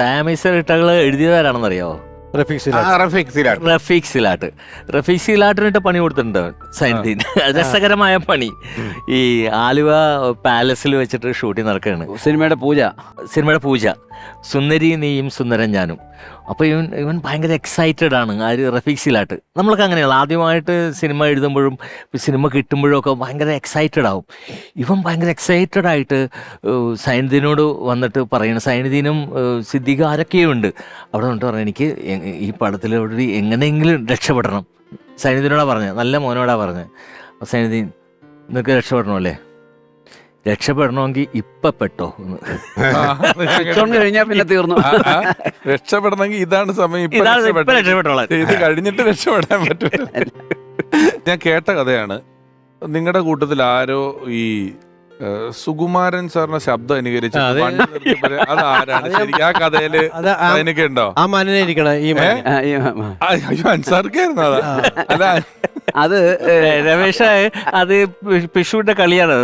സാമിസർ ഇട്ടകൾ എഴുതിയതാരാണെന്നറിയോ? റഫീഖ് സിലാട്ട്. റഫീഖ് സിലാട്ട്. റഫീഖ് സിലാട്ടിനിട്ട് പണി കൊടുത്തിട്ടുണ്ട് അവൻ രസകരമായ പണി. ഈ ആലുവ പാലസിൽ വെച്ചിട്ട് ഷൂട്ടിങ് നടക്കുകയാണ്. സിനിമയുടെ പൂജ. സിനിമയുടെ പൂജ. സുന്ദരി നീയും സുന്ദരൻ ഞാനും. അപ്പോൾ ഇവൻ ഇവൻ ഭയങ്കര എക്സൈറ്റഡ് ആണ് ആ ഒരു റഫീക്സിലായിട്ട് നമ്മളൊക്കെ അങ്ങനെയാണ് ആദ്യമായിട്ട് സിനിമ എഴുതുമ്പോഴും സിനിമ കിട്ടുമ്പോഴും ഒക്കെ ഭയങ്കര എക്സൈറ്റഡ് ആവും. ഇവൻ ഭയങ്കര എക്സൈറ്റഡ് ആയിട്ട് സൈനുദ്ദീനോട് വന്നിട്ട് പറയുന്നു സൈനുദ്ദീനും സിദ്ദീഖ് ആരൊക്കെയോ ഉണ്ട്. അവിടെ വന്നിട്ട് പറഞ്ഞു എനിക്ക് ഈ പടത്തിലൂടെ എങ്ങനെയെങ്കിലും രക്ഷപ്പെടണം. സൈനുദ്ദീനോടാ പറഞ്ഞത് നല്ല മോനോടാ പറഞ്ഞത് സൈനുദ്ദീൻ നിനക്ക് രക്ഷപ്പെടണമല്ലേ രക്ഷപ്പെടണമെങ്കിൽ ഇപ്പൊ പെട്ടോ എന്ന്. കഴിഞ്ഞാൽ പിന്നെ തീർന്നു. രക്ഷപ്പെടണമെങ്കിൽ ഇതാണ് സമയം ഇപ്പൊ ഇതാണ് ഇപ്പൊ രക്ഷപ്പെടണം. രക്ഷപ്പെട്ടോളാം ഇത് കഴിഞ്ഞിട്ട് രക്ഷപ്പെടാൻ പറ്റില്ല ഞാൻ കേട്ട കഥയാണ്. നിങ്ങളുടെ കൂട്ടത്തിൽ ആരോ ഈ ഏ, സുകുമാരൻ സാറിന്റെ ശബ്ദം അനുകരിച്ച് ആ, അതെ. വണ്ടി നിർത്തിയപ്പോഴേ അത് ആരാണ്? ശരിക്കും ആ കഥയിൽ അത് ആ- അതിനൊക്കെ ഉണ്ടോ? ആ മനനെ ഇരിക്കണ ഈ. ആ, ഈ, ആ, അയ്യോ അൻസാർക്കായിരുന്നു അതാ. അല്ല അത് രമേശ് അത് പിഷുവിന്റെ കളിയാണ്.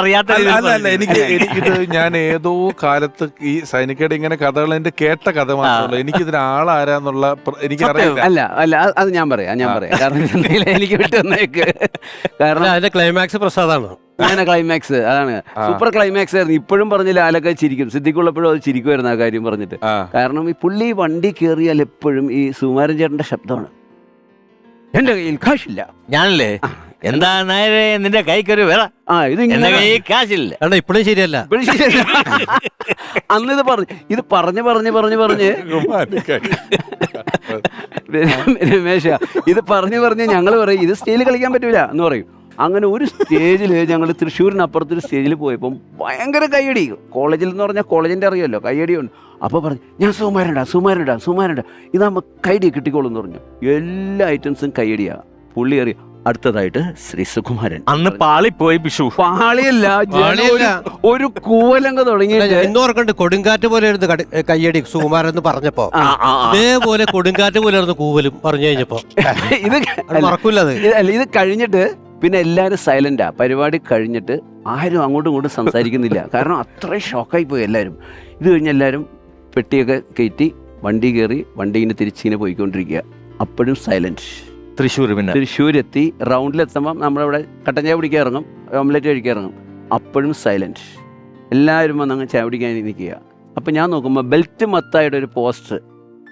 അറിയാത്ത അല്ല എനിക്ക് എനിക്കിത് ഞാൻ ഏതോ കാലത്ത് ഈ സൈനികയുടെ ഇങ്ങനെ കഥകൾ എന്റെ കേട്ട കഥ മാത്രമല്ല എനിക്കിതിന് ആളാരാന്നുള്ള എനിക്ക് എനിക്കറിയില്ല. അല്ല അല്ല അത് അത് ഞാൻ പറയാം ഞാൻ പറയാം. കാരണം എനിക്ക് വിട്ടു വന്നേക്ക് കാരണം അതിന്റെ ക്ലൈമാക്സ് പ്രസാദാണ്? അങ്ങനെ ക്ലൈമാക്സ് അതാണ്. സൂപ്പർ ക്ലൈമാക്സ് ആയിരുന്നു. ഇപ്പോഴും പറഞ്ഞില്ല ആലൊക്കെ ചിരിക്കും. സിദ്ധിക്കുള്ളപ്പോഴും അത് ചിരിക്കുമായിരുന്നു ആ കാര്യം പറഞ്ഞിട്ട്. കാരണം ഈ പുള്ളി വണ്ടി കയറിയാൽ എപ്പോഴും ഈ സുമാരൻ ചേട്ടന്റെ ശബ്ദമാണ്. എന്റെ കയ്യിൽ കാശില്ല. ഞാനല്ലേ? എന്താ നേരെ നിന്റെ കൈക്കൊരു വേറെ? ആ ഇത് എന്റെ ഇങ്ങനെ കൈ കാശില്ല ഇപ്പോഴും ശരിയല്ല. ഇപ്പോഴും ശരിയല്ല. അന്ന് ഇത് പറഞ്ഞു ഇത് പറഞ്ഞു പറഞ്ഞു പറഞ്ഞു പറഞ്ഞ്. രമേശ ഇത് പറഞ്ഞു പറഞ്ഞ് ഞങ്ങൾ പറയും ഇത് സ്റ്റേജിൽ കളിക്കാൻ പറ്റൂല എന്ന് പറയും. അങ്ങനെ ഒരു സ്റ്റേജിൽ ഞങ്ങൾ തൃശ്ശൂരിനപ്പുറത്ത് ഒരു സ്റ്റേജിൽ പോയപ്പം ഭയങ്കര കയ്യടി. കോളേജിൽ എന്ന് പറഞ്ഞാൽ കോളേജിന്റെ അറിയാമല്ലോ കയ്യടിയുണ്ട്. അപ്പോൾ പറഞ്ഞു ഞാൻ സുമാരണ്ടാ സുമാരണ്ടാ സുമാരണ്ടാ ഇതാകുമ്പോൾ കൈഡി കിട്ടിക്കോളും എന്ന് പറഞ്ഞു. എല്ലാ ഐറ്റംസും കയ്യടിയാ. പുള്ളി അറിയാം അടുത്തതായിട്ട് ശ്രീ സുകുമാരൻ. അന്ന് പാളിപ്പോയി പിഷു. പാളിയല്ല. ഒരു- കൂവലങ്ക തുടങ്ങി ഇന്ന് ഓർക്കണ്ട് കൊടുങ്കാറ്റ് പോലെ കയ്യടി സുകുമാരൻ എന്ന് പറഞ്ഞപ്പോ. അതേപോലെ. കൊടുങ്കാറ്റ് പോലെ ഇരുന്ന് കൂവലും പറഞ്ഞു കഴിഞ്ഞപ്പോ. ഇത് മറക്കൂല അത്. ഇത് കഴിഞ്ഞിട്ട് പിന്നെ എല്ലാവരും സൈലന്റാ പരിപാടി കഴിഞ്ഞിട്ട് ആരും അങ്ങോട്ടും ഇങ്ങോട്ടും സംസാരിക്കുന്നില്ല. കാരണം അത്രയും ഷോക്കായി പോയി എല്ലാവരും ഇത് കഴിഞ്ഞ് എല്ലാവരും പെട്ടിയൊക്കെ കയറ്റി വണ്ടി കയറി വണ്ടി ഇങ്ങനെ തിരിച്ചിങ്ങനെ പോയിക്കൊണ്ടിരിക്കുക. അപ്പോഴും സൈലന്റ് തൃശ്ശൂർ പിന്നെ. തൃശ്ശൂർ എത്തി റൗണ്ടിലെത്തുമ്പം നമ്മളിവിടെ കട്ടൻ ചായ പിടിക്കാൻ ഇറങ്ങും ഓംലെറ്റ് കഴിക്കാൻ ഇറങ്ങും. അപ്പോഴും സൈലന്റ് എല്ലാവരും വന്ന് അങ്ങ് ചായ പിടിക്കാൻ നിൽക്കുക. അപ്പം ഞാൻ നോക്കുമ്പോൾ ബെൽറ്റ് മത്തായുടെ ഒരു പോസ്റ്റ്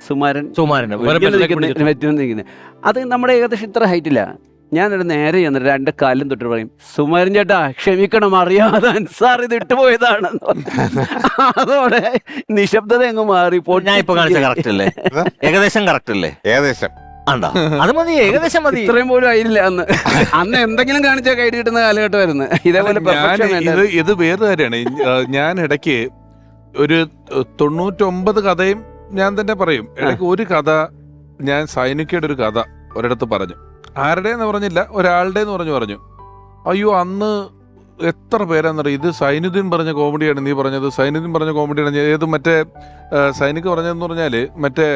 സുമാരൻ സുമാരൻ നിൽക്കുന്നത്. അത് നമ്മുടെ ഏകദേശം ഇത്ര ഹൈറ്റില്ല ഞാൻ ഒരു നേരെ ചെന്നിട്ട് രണ്ട് കാലും തൊട്ട് പറയും സുമരൻ ചേട്ടാ ക്ഷമിക്കണം അറിയാതെ അൻസാർ ഇത് ഇട്ടുപോയതാണ് അതോടെ നിശബ്ദത അങ്ങ് മാറി. ഞാൻ ഇപ്പൊ കാണിച്ച കറക്റ്റ് അല്ലേ? ഏകദേശം കറക്റ്റ് അല്ലേ? ഏകദേശം. ആണ്ടാ? അത് മതി ഏകദേശം മതി. ഇത്രയും പോലും ആയില്ല അന്ന്. അന്ന് എന്തെങ്കിലും കാണിച്ചാൽ കൈ കിട്ടുന്ന കാലഘട്ടമായിരുന്നു ഇതേപോലെ ഞാൻ perfection ഇത് വേണ്ടായിരുന്നു. ഇത് വേറെ കാര്യമാണ്. ആ, ഞാൻ ഇടയ്ക്ക് ഒരു തൊണ്ണൂറ്റൊമ്പത് കഥയും ഞാൻ തന്നെ പറയും. ഇടയ്ക്ക് ഒരു കഥ ഞാൻ സൈനികയുടെ ഒരു കഥ ഒരിടത്ത് പറഞ്ഞു. ആരുടെ എന്ന് പറഞ്ഞില്ല ഒരാളുടെ എന്ന് പറഞ്ഞു പറഞ്ഞു. അയ്യോ അന്ന് എത്ര പേരാണെന്നറിയാം ഇത് സൈനുദ്ദീൻ പറഞ്ഞ കോമഡിയാണ് നീ പറഞ്ഞത്. സൈനുദ്ദീൻ പറഞ്ഞ കോമഡിയാണ് ഏത് മറ്റേ സൈനിക്ക് സൈനിക് പറഞ്ഞതെന്ന് പറഞ്ഞാൽ മറ്റേ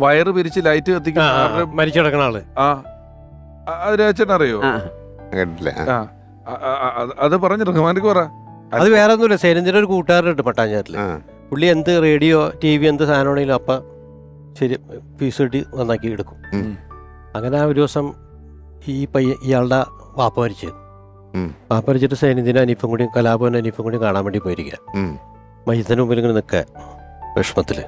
വയറ് പിരിച്ച് ലൈറ്റ് കത്തിക്കുന്ന മരിച്ചു ആൾ. ആ ആ, അത് അറിയോ ആ, അത് പറഞ്ഞു റഹ്മാനിക്ക് പറ. അത് വേറെ ഒന്നുമില്ല. സൈനന്ദിന്റെ ഒരു കൂട്ടുകാരുണ്ട് പട്ടാഞ്ചാറ്റിൽ പുള്ളി എന്ത് റേഡിയോ ടി വി എന്ത് സാധനമാണെങ്കിലും അപ്പ ശരി ഫീസ് കിട്ടി നന്നാക്കി എടുക്കും. അങ്ങനെ ആ ഒരു ദിവസം ഈ പയ്യ ഇയാളുടെ വാപ്പ മരിച്ചു. വാപ്പ മരിച്ചിട്ട് സൈന്യത്തിന്റെ അനീഫും കൂടി കലാഭവൻ അനീഫും കൂടി കാണാൻ വേണ്ടി പോയിരിക്കുക ഉം. മയ്യത്തിന് മുമ്പിൽ ഇങ്ങനെ നിൽക്കുക വിഷമത്തിൽ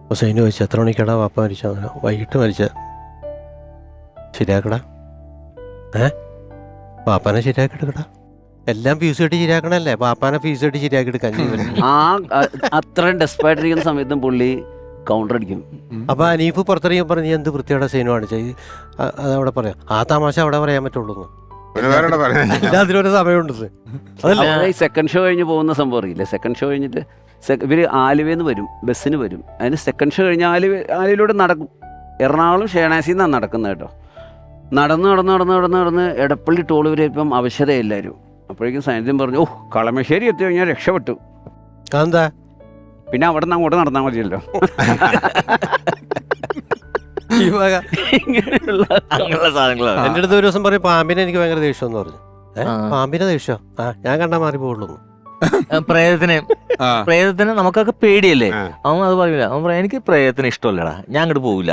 അപ്പോൾ സൈന്യം ചോദിച്ചു എത്ര മണിക്കടാ വാപ്പ മരിച്ച? വൈകിട്ട് മരിച്ച. ശരിയാക്കടാ. ഏ? വാപ്പാനെ ശരിയാക്കി എടുക്കടാ. എല്ലാം ഫീസ് കെട്ടി ശരിയാക്കണല്ലേ? വാപ്പാനെ ഫീസ് കെട്ടി ശരിയാക്കി എടുക്കാൻ ആ അത്രയും ഡെസ്പായിട്ടിരിക്കുന്ന സമയത്തും പുള്ളി കൗണ്ടർ അടിക്കും. അപ്പൊ അനീഫ് പുറത്തിറങ്ങി പറഞ്ഞു എന്ത് വൃത്തിയുടെ സീനുമാണ് കാണിച്ച? അതവിടെ പറയാം. ആ തമാശ അവിടെ പറയാൻ പറ്റുള്ളൂ വേറെ പറയാൻ? അതിലൊരു സമയമുണ്ട് സർ. അതല്ല. അവിടെ ഈ സെക്കൻഡ് ഷോ കഴിഞ്ഞ് പോകുന്ന സംഭവം അറിയില്ല? സെക്കൻഡ് ഷോ കഴിഞ്ഞിട്ട് സെ- ഇവർ ആലുവയിൽ നിന്ന് വരും ബസ്സിന് വരും. അതിന് സെക്കൻഡ് ഷോ കഴിഞ്ഞ് ആലുവ ആലുവയിലൂടെ നടക്കും. എറണാകുളം ഷേണാസിൽ നിന്നാണ് നടക്കുന്നത് കേട്ടോ. നടന്ന് നടന്ന് നടന്ന് നടന്ന് നടന്ന് എടപ്പള്ളി ടോൾ വരെ ഇപ്പം അവശതയില്ലായിരുന്നു. അപ്പോഴേക്കും സാന്നിധ്യം പറഞ്ഞു ഓ കളമശ്ശേരി എത്തി കഴിഞ്ഞാൽ രക്ഷപ്പെട്ടു. അതെന്താ? പിന്നെ അവിടെ നിന്ന് അങ്ങോട്ട് നടന്നാൽ മതിയല്ലോ. ഈ വക. ഇങ്ങനെയുള്ള അങ്ങനെയുള്ള സാധനങ്ങളാണ് എന്റെ അടുത്ത് ഒരു ദിവസം പറയും പാമ്പിനെ എനിക്ക് ഭയങ്കര ദേഷ്യം എന്ന് പറഞ്ഞു. ഏ? ആ. പാമ്പിനെ ദേഷ്യം? ആ ഞാൻ കണ്ടാൽ മാറി പോകുള്ളൂ ആ, പ്രേതത്തിന്. ആ. പ്രേതത്തിന് നമുക്കൊക്കെ പേടിയല്ലേ? ആ. അവൻ അത് പറയൂല. അവൻ പറയാ എനിക്ക് പ്രേതത്തിന് ഇഷ്ടമല്ലടാ. ഞാൻ അങ്ങോട്ട് പോവില്ല